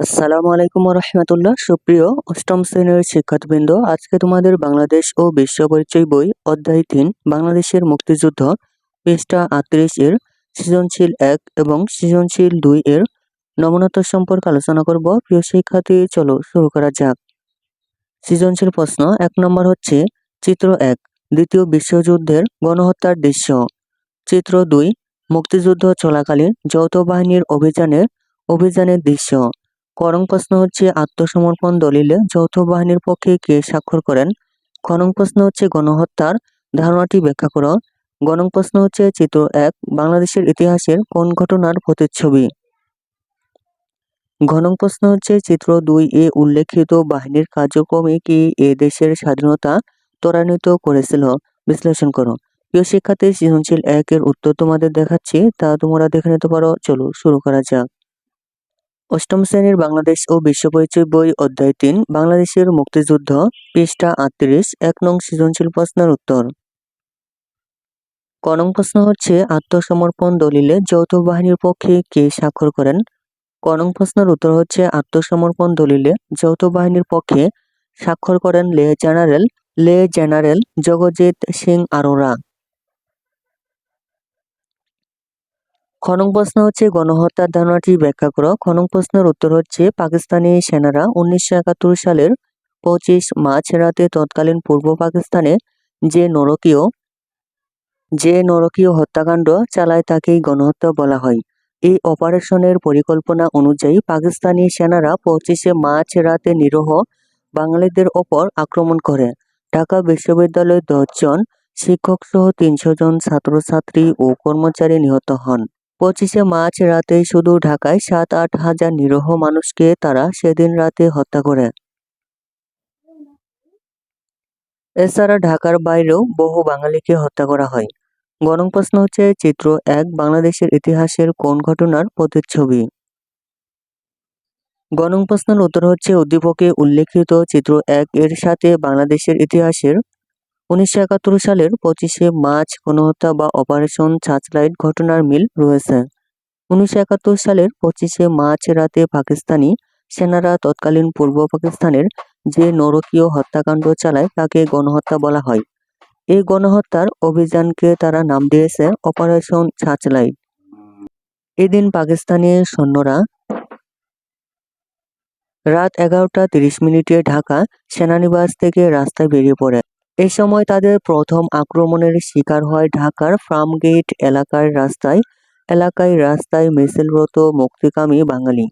আসসালামু আলাইকুম রহমতুল্লাহ সুপ্রিয় অষ্টম শ্রেণির শিক্ষার্থীবৃন্দ, আজকে তোমাদের বাংলাদেশ ও বিশ্ব পরিচয় বই অধ্যায় তিন, বাংলাদেশের মুক্তিযুদ্ধ, পৃষ্ঠা আটত্রিশ এর সৃজনশীল এক এবং সৃজনশীল দুই এর নমনতা সম্পর্কে আলোচনা করব। প্রিয় শিক্ষার্থী, চলো শুরু করা যাক। সৃজনশীল প্রশ্ন, এক নম্বর হচ্ছে চিত্র এক, দ্বিতীয় বিশ্বযুদ্ধের গণহত্যার দৃশ্য। চিত্র দুই, মুক্তিযুদ্ধ চলাকালীন যৌথ বাহিনীর অভিযানের অভিযানের দৃশ্য। করং প্রশ্ন হচ্ছে আত্মসমর্পণ দলিলে যৌথ বাহিনীর পক্ষে কে স্বাক্ষর করেন? খনং প্রশ্ন হচ্ছে গণহত্যার ধারণাটি ব্যাখ্যা করো। গণং প্রশ্ন হচ্ছে চিত্র এক, বাংলাদেশের ইতিহাসের কোন ঘটনার প্রতিচ্ছবি? ঘনং প্রশ্ন হচ্ছে চিত্র দুই এ উল্লেখিত বাহিনীর কার্যক্রমে কি এ দেশের স্বাধীনতা ত্বরান্বিত করেছিল? বিশ্লেষণ করো। প্রিয় শিক্ষার্থী, সৃজনশীল একের উত্তর তোমাদের দেখাচ্ছি, তা তোমরা দেখে নিতে পারো। চলো শুরু করা যাক। অষ্টম শ্রেণির বাংলাদেশ ও বিশ্ব পরিচয় বই অধ্যায় তিন, বাংলাদেশের মুক্তিযুদ্ধ, পৃষ্ঠা আটত্রিশ, এক নং সৃজনশীল প্রশ্নের উত্তর। ক নং প্রশ্ন হচ্ছে, আত্মসমর্পণ দলিলে যৌথ বাহিনীর পক্ষে কে স্বাক্ষর করেন? ক নং প্রশ্নের উত্তর হচ্ছে, আত্মসমর্পণ দলিলে যৌথ বাহিনীর পক্ষে স্বাক্ষর করেন Lt general Lt general Jagjit Singh Arora. খনং প্রশ্ন হচ্ছে গণহত্যার ধারণাটি ব্যাখ্যা করো। খনং প্রশ্নের উত্তর হচ্ছে পাকিস্তানি সেনারা উনিশশো একাত্তর সালের পঁচিশ মার্চ রাতে তৎকালীন পূর্ব পাকিস্তানে যে নরকীয় যে নরকীয় হত্যাকাণ্ড চালায় তাকেই গণহত্যা বলা হয়। এই অপারেশনের পরিকল্পনা অনুযায়ী পাকিস্তানি সেনারা পঁচিশে মার্চ রাতে নিরহ বাঙালিদের ওপর আক্রমণ করে। ঢাকা বিশ্ববিদ্যালয়ের দশজন শিক্ষক সহ তিনশো জন ছাত্রছাত্রী ও কর্মচারী নিহত হন। পঁচিশে মার্চ রাতে শুধু ঢাকায় সাত আট হাজার নিরহ মানুষকে তারা সেদিন রাতে হত্যা করে। এছাড়া ঢাকার বাইরেও বহু বাঙালিকে হত্যা করা হয়। গরম প্রশ্ন হচ্ছে, চিত্র এক, বাংলাদেশের ইতিহাসের কোন ঘটনার প্রতিচ্ছবি? গণং প্রশ্নের উত্তর হচ্ছে, উদ্দীপকে উল্লেখিত চিত্র এক এর সাথে বাংলাদেশের ইতিহাসের উনিশশো একাত্তর সালের পঁচিশে মার্চ গণহত্যা বা অপারেশন সার্চলাইট ঘটনার মিল রয়েছে। উনিশশো একাত্তর সালের পঁচিশে মার্চ রাতে পাকিস্তানি সেনারা তৎকালীন পূর্ব পাকিস্তানের যে নরকীয় হত্যাকাণ্ড চালায় তাকে গণহত্যা বলা হয়। এই গণহত্যার অভিযানকে তারা নাম দিয়েছে অপারেশন সার্চলাইট। এদিন পাকিস্তানি সৈন্যরা রাত এগারোটা তিরিশ মিনিটে ঢাকা সেনানিবাস থেকে রাস্তায় বেরিয়ে পড়ে। এ সময় তাদের প্রথম আক্রমণের শিকার হয় ঢাকার ফার্মগেট এলাকার রাস্তায়। এলাকায় রাস্তায় মিছিলরত মুক্তিকামী বাঙালি।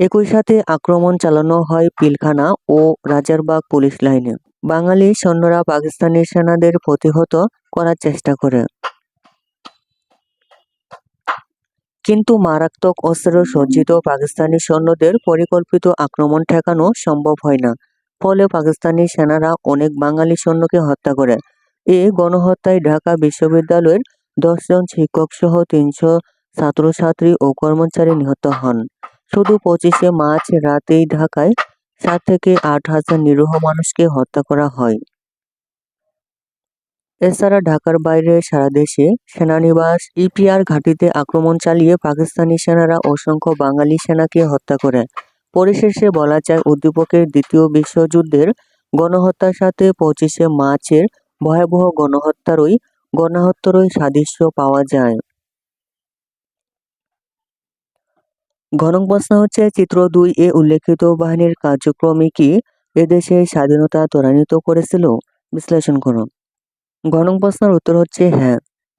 একই সাথে আক্রমণ চালানো হয় পিলখানা ও রাজারবাগ পুলিশ লাইনে। বাঙালি সৈন্যরা পাকিস্তানি সেনাদের প্রতিহত করার চেষ্টা করে। কিন্তু মারাত্মক অস্ত্র সজ্জিত পাকিস্তানি সৈন্যদের পরিকল্পিত আক্রমণ ঠেকানো সম্ভব হয় না। ফলে পাকিস্তানি সেনারা অনেক বাঙালি সৈন্যকে হত্যা করে। এ গণহত্যায় ঢাকা বিশ্ববিদ্যালয়ের দশজন শিক্ষক সহ তিনশো ছাত্রছাত্রী ও কর্মচারী নিহত হন। শুধু পঁচিশে মার্চ রাতেই ঢাকায় সাত থেকে আট হাজার নিরীহ মানুষকে হত্যা করা হয়। এছাড়া ঢাকার বাইরে সারা দেশে সেনানিবাস, ইপিআর ঘাঁটিতে আক্রমণ চালিয়ে পাকিস্তানি সেনারা অসংখ্য বাঙালি সেনাকে হত্যা করে। পরিশেষে বলা যায় উদ্দীপকের দ্বিতীয় বিশ্বযুদ্ধের গণহত্যার সাথে পঁচিশে মার্চের ভয়াবহ গণহত্যারই গণহত্যারই সাদৃশ্য পাওয়া যায়। ঘনক প্রশ্ন হচ্ছে, চিত্র দুই এ উল্লেখিত বাহিনীর কার্যক্রমে কি এদেশে স্বাধীনতা ত্বরান্বিত করেছিল? বিশ্লেষণ করো ঘনং প্রশ্নের উত্তর হচ্ছে হ্যাঁ।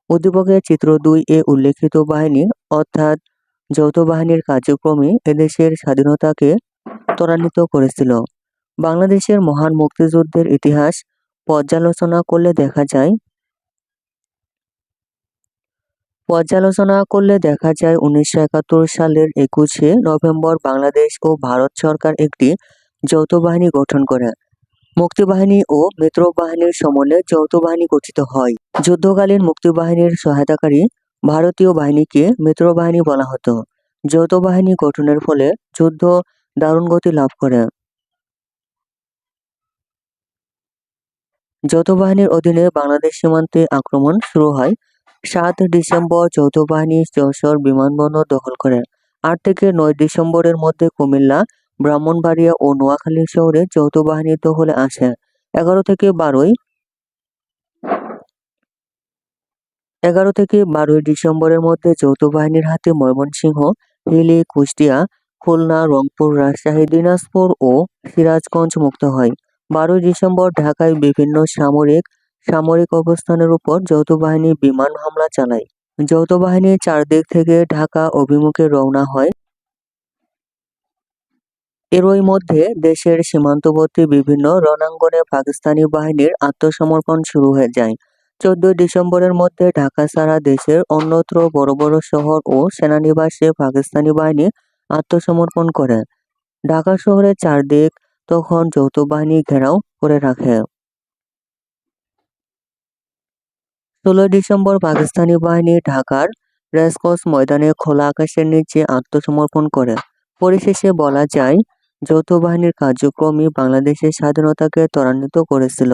উদ্দীপকের চিত্র দুই এ উল্লেখিত বাহিনী, অর্থাৎ যৌথ বাহিনীর কার্যক্রমে এদেশের স্বাধীনতাকে ত্বরান্বিত করেছিল। বাংলাদেশের মহান মুক্তিযুদ্ধের ইতিহাস পর্যালোচনা করলে দেখা যায়, পর্যালোচনা করলে দেখা যায় উনিশশো একাত্তর সালের একুশে নভেম্বর বাংলাদেশ ও ভারত সরকার একটি যৌথ বাহিনী গঠন করে। মুক্তিবাহিনী ও মিত্র বাহিনীর সমন্বয়ে যৌথ বাহিনী গঠিত হয়। যুদ্ধকালীন মুক্তিবাহিনীর সহায়তাকারী ভারতীয় বাহিনীকে মিত্র বাহিনী বলা হতো। যৌথ বাহিনী গঠনের ফলে যুদ্ধ দারুণ গতি লাভ করে। যৌথ বাহিনীর অধীনে বাংলাদেশ সীমান্তে আক্রমণ শুরু হয়। সাত ডিসেম্বর যৌথ বাহিনী যশোর বিমানবন্দর দখল করে। আট থেকে নয় ডিসেম্বরের মধ্যে কুমিল্লা, ব্রাহ্মণবাড়িয়া ও নোয়াখালী শহরে যৌথ বাহিনীর দখলে আসে। এগারো থেকে বারোই এগারো থেকে বারোই ডিসেম্বরের মধ্যে যৌথ বাহিনীর হাতে ময়মনসিংহ হিলি কুষ্টিয়া, খুলনা, রংপুর, রাজশাহী, দিনাজপুর ও সিরাজগঞ্জ মুক্ত হয়। বারোই ডিসেম্বর ঢাকায় বিভিন্ন সামরিক সামরিক অবস্থানের উপর যৌথ বাহিনী বিমান হামলা চালায়। যৌথ বাহিনী চারদিক থেকে ঢাকা অভিমুখে রওনা হয়। এরই মধ্যে দেশের সীমান্তবর্তী বিভিন্ন রণাঙ্গনে পাকিস্তানি বাহিনীর আত্মসমর্পণ শুরু হয়ে যায়। চোদ্দই ডিসেম্বরের মধ্যে ঢাকা ছাড়া দেশের অন্যত্র বড় বড় শহর ও সেনানিবাসে পাকিস্তানি বাহিনী আত্মসমর্পণ করে। ঢাকা শহরের চারদিক তখন যৌথ বাহিনী ঘেরাও করে রাখে। ষোলোই ডিসেম্বর পাকিস্তানি বাহিনী ঢাকার রেসকোর্স ময়দানে খোলা আকাশের নিচে আত্মসমর্পণ করে। পরিশেষে বলা যায়, যৌথ বাহিনীর কার্যক্রমই বাংলাদেশের স্বাধীনতাকে ত্বরান্বিত করেছিল।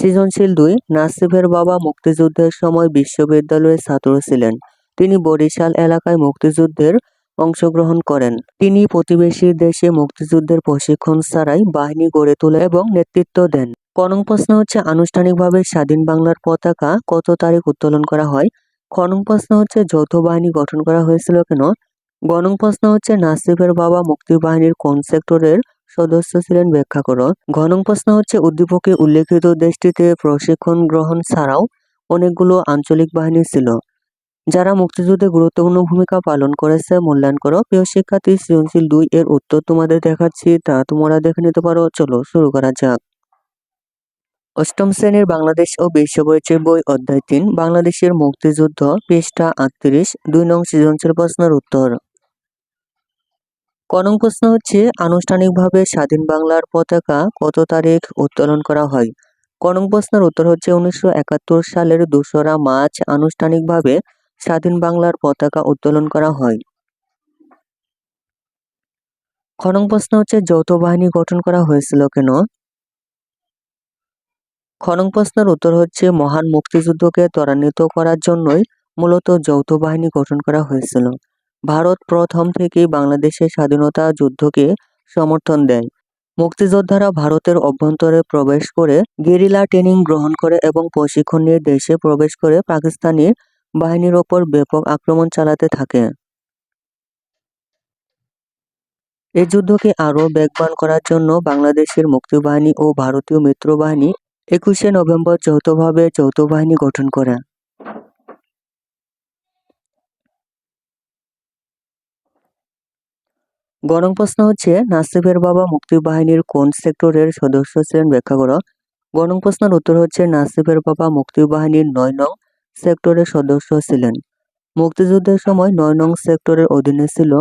সৃজনশীল দুই, নাসিফের বাবা মুক্তিযুদ্ধের সময় বিশ্ববিদ্যালয়ের ছাত্র ছিলেন। তিনি বরিশাল এলাকায় মুক্তিযুদ্ধের অংশগ্রহণ করেন। তিনি প্রতিবেশী দেশে মুক্তিযুদ্ধের প্রশিক্ষণ ছাড়াই বাহিনী গড়ে তোলে এবং নেতৃত্ব দেন। কনং প্রশ্ন হচ্ছে, আনুষ্ঠানিকভাবে স্বাধীন বাংলার পতাকা কত তারিখ উত্তোলন করা হয়? খনং প্রশ্ন হচ্ছে, যৌথ বাহিনী গঠন করা হয়েছিল কেন? গণং প্রশ্ন হচ্ছে, নাসিফের বাবা মুক্তিবাহিনীর কোন সেক্টরের সদস্য ছিলেন ব্যাখ্যা করো। ঘনং প্রশ্ন হচ্ছে উদ্দীপকে উল্লেখিত দেশটিতে প্রশিক্ষণ গ্রহণ ছাড়াও অনেকগুলো আঞ্চলিক বাহিনী ছিল, যারা মুক্তিযুদ্ধে গুরুত্বপূর্ণ ভূমিকা পালন করেছে। মূল্যায়ন করো। প্রিয় শিক্ষার্থী, সৃজনশীল দুই এর উত্তর তোমাদের দেখাচ্ছি, তা তোমরা দেখে নিতে পারো। চলো, শুরু করা যাক। অষ্টম শ্রেণির বাংলাদেশ ও বিশ্ব পরিচয় বই অধ্যায় তিন, বাংলাদেশের মুক্তিযুদ্ধ পৃষ্ঠা আটত্রিশ, দুই নং সৃজনশীল প্রশ্নের উত্তর। কনং প্রশ্ন হচ্ছে, আনুষ্ঠানিকভাবে স্বাধীন বাংলার পতাকা কত তারিখ উত্তোলন করা হয়? কনং প্রশ্নের উত্তর হচ্ছে উনিশশো একাত্তর সালের দোসরা মার্চ আনুষ্ঠানিকভাবে স্বাধীন বাংলার পতাকা উত্তোলন করা হয়। খনং প্রশ্ন হচ্ছে, যৌথ বাহিনী গঠন করা হয়েছিল কেন? খনং প্রশ্নের উত্তর হচ্ছে, মহান মুক্তিযুদ্ধকে ত্বরান্বিত করার জন্যই মূলত যৌথ বাহিনী গঠন করা হয়েছিল। ভারত প্রথম থেকেই বাংলাদেশের স্বাধীনতা যুদ্ধকে সমর্থন দেয়। মুক্তিযোদ্ধারা ভারতের অভ্যন্তরে প্রবেশ করে গেরিলা ট্রেনিং গ্রহণ করে এবং প্রশিক্ষণ নিয়ে দেশে প্রবেশ করে পাকিস্তানি বাহিনীর ওপর ব্যাপক আক্রমণ চালাতে থাকে। এই যুদ্ধকে আরও বেগবান করার জন্য বাংলাদেশের মুক্তিবাহিনী ও ভারতীয় মিত্রবাহিনী একুশে নভেম্বর যৌথভাবে যৌথ বাহিনী গঠন করে। গণং প্রশ্ন হচ্ছে, নাসিফের বাবা মুক্তিবাহিনীর কোন সেক্টরের সদস্য ছিলেন? ব্যাখ্যা করো। গরম প্রশ্নের উত্তর হচ্ছে, নাসিফের বাবা মুক্তিবাহিনীর নয় নং সেক্টরের সদস্য ছিলেন। মুক্তিযুদ্ধের সময় নয় নং সেক্টরের অধীনে ছিল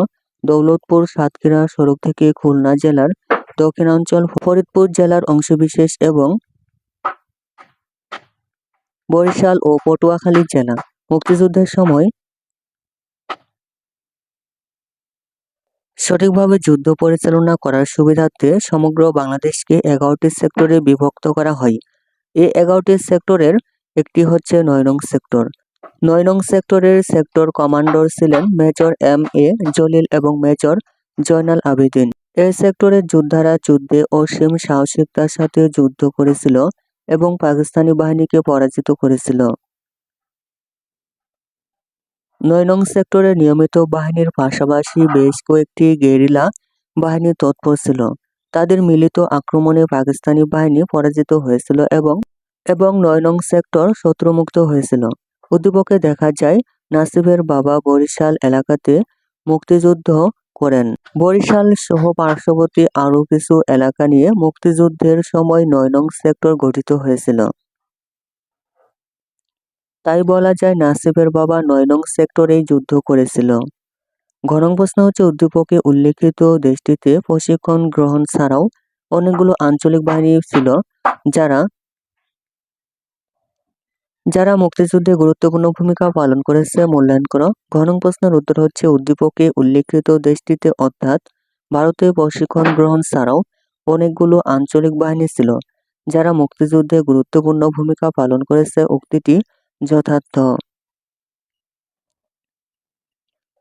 দৌলতপুর, সাতক্ষীরা সড়ক থেকে খুলনা জেলার দক্ষিণাঞ্চল, ফরিদপুর জেলার অংশবিশেষ এবং বরিশাল ও পটুয়াখালী জেলা। মুক্তিযুদ্ধের সময় সঠিকভাবে যুদ্ধ পরিচালনা করার সুবিধার্থে সমগ্র বাংলাদেশকে এগারোটি সেক্টরে বিভক্ত করা হয়। এই এগারোটি সেক্টরের একটি হচ্ছে নয় নং সেক্টর। নয় নং সেক্টরের সেক্টর কমান্ডার ছিলেন মেজর এম এ জলিল এবং মেজর জয়নাল আবেদিন। এই সেক্টরের যোদ্ধারা যুদ্ধে অসীম সাহসিকতার সাথে যুদ্ধ করেছিল এবং পাকিস্তানি বাহিনীকে পরাজিত করেছিল। নয় নং সেক্টরে নিয়মিত বাহিনীর পাশাপাশি বেশ কয়েকটি গেরিলা বাহিনী তৎপর ছিল। তাদের মিলিত আক্রমণে পাকিস্তানি বাহিনী পরাজিত হয়েছিল এবং এবং নয় নং সেক্টর শত্রুমুক্ত হয়েছিল। উদ্দীপকে দেখা যায়, নাসিবের বাবা বরিশাল এলাকাতে মুক্তিযুদ্ধ করেন। বরিশাল সহ পার্শ্ববর্তী আরও কিছু এলাকা নিয়ে মুক্তিযুদ্ধের সময় নয় নং সেক্টর গঠিত হয়েছিল। তাই বলা যায় নাসিবের বাবা নয় নং সেক্টরেই যুদ্ধ করেছিল। ঘনং প্রশ্ন হচ্ছে, উদ্দীপকে উল্লেখিত দেশটিতে প্রশিক্ষণ গ্রহণ ছাড়াও অনেকগুলো আঞ্চলিক বাহিনী ছিল যারা যারা মুক্তিযুদ্ধে গুরুত্বপূর্ণ ভূমিকা পালন করেছে। মূল্যায়ন করো। ঘনং প্রশ্নের উত্তর হচ্ছে, উদ্দীপকে উল্লেখিত দেশটিতে অর্থাৎ ভারতে প্রশিক্ষণ গ্রহণ ছাড়াও অনেকগুলো আঞ্চলিক বাহিনী ছিল, যারা মুক্তিযুদ্ধে গুরুত্বপূর্ণ ভূমিকা পালন করেছে। উক্তিটি যথার্থ।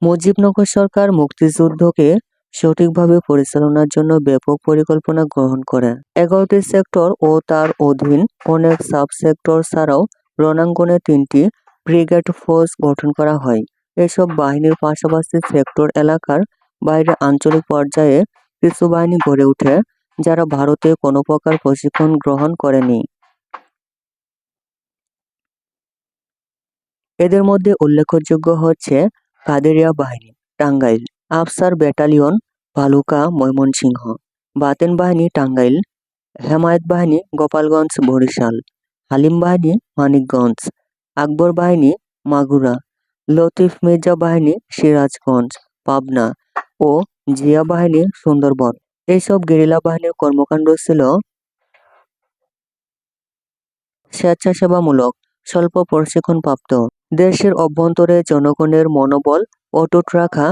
মুজিবনগর সরকার মুক্তিযুদ্ধকে সঠিকভাবে পরিচালনার জন্য ব্যাপক পরিকল্পনা গ্রহণ করে। এগারোটি সেক্টর ও তার অধীন অনেক সাব সেক্টর ছাড়াও রণাঙ্গনে তিনটি ব্রিগেড ফোর্স গঠন করা হয়। এসব বাহিনীর পাশাপাশি সেক্টর এলাকার বাইরে আঞ্চলিক পর্যায়ে কিছু বাহিনী গড়ে ওঠে, যারা ভারতে কোনো প্রকার প্রশিক্ষণ গ্রহণ করেনি। এদের মধ্যে উল্লেখযোগ্য হচ্ছে কাদেরিয়া বাহিনী, টাঙ্গাইল, আফসার ব্যাটালিয়ন, ভালুকা, ময়মনসিংহ, বাতেন বাহিনী, টাঙ্গাইল, হেমায়েত বাহিনী, গোপালগঞ্জ, বরিশাল, হালিম বাহিনী, মানিকগঞ্জ, আকবর বাহিনী, মাগুরা, লতিফ মির্জা বাহিনী, সিরাজগঞ্জ, পাবনা ও জিয়া বাহিনী, সুন্দরবন। এইসব গেরিলা বাহিনীর কর্মকাণ্ড ছিল স্বেচ্ছাসেবামূলক, স্বল্প প্রশিক্ষণপ্রাপ্ত। দেশের অভ্যন্তরে জনগণের মনোবল অটুট রাখা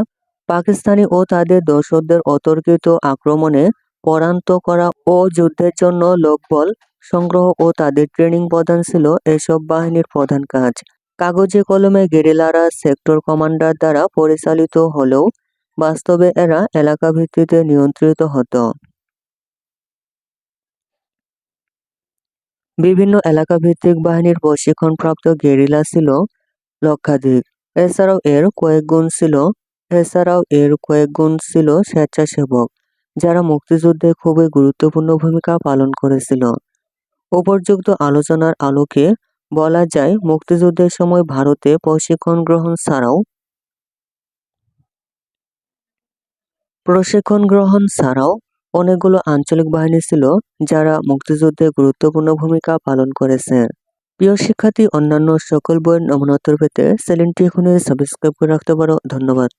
পাকিস্তানি ও তাদের দর্শকদের অতর্কিত আক্রমণে পরান্ত করা ও যুদ্ধের জন্য লোকবল সংগ্রহ ও তাদের ট্রেনিং প্রদান ছিল এসব বাহিনীর প্রধান কাজ। কাগজে কলমে গেরিলারা সেক্টর কমান্ডার দ্বারা পরিচালিত হলেও বাস্তবে এরা এলাকা ভিত্তিতে নিয়ন্ত্রিত হতো। বিভিন্ন এলাকা ভিত্তিক বাহিনীর প্রশিক্ষণপ্রাপ্ত গেরিলা ছিল লক্ষাধিক এছাড়াও এর কয়েক গুণ ছিল, এছাড়াও এর কয়েক গুণ ছিল স্বেচ্ছাসেবক, যারা মুক্তিযুদ্ধে খুবই গুরুত্বপূর্ণ ভূমিকা পালন করেছিল। উপর্যুক্ত আলোচনার আলোকে বলা যায়, মুক্তিযুদ্ধের সময় ভারতে প্রশিক্ষণ গ্রহণ ছাড়াও প্রশিক্ষণ গ্রহণ ছাড়াও অনেকগুলো আঞ্চলিক বাহিনী ছিল, যারা মুক্তিযুদ্ধে গুরুত্বপূর্ণ ভূমিকা পালন করেছে। প্রিয় শিক্ষার্থী অন্যান্য সকল বইয়ের নমুনোত্তর পেতে চ্যানেলটি এখন সাবস্ক্রাইব করে রাখতে পারো। ধন্যবাদ।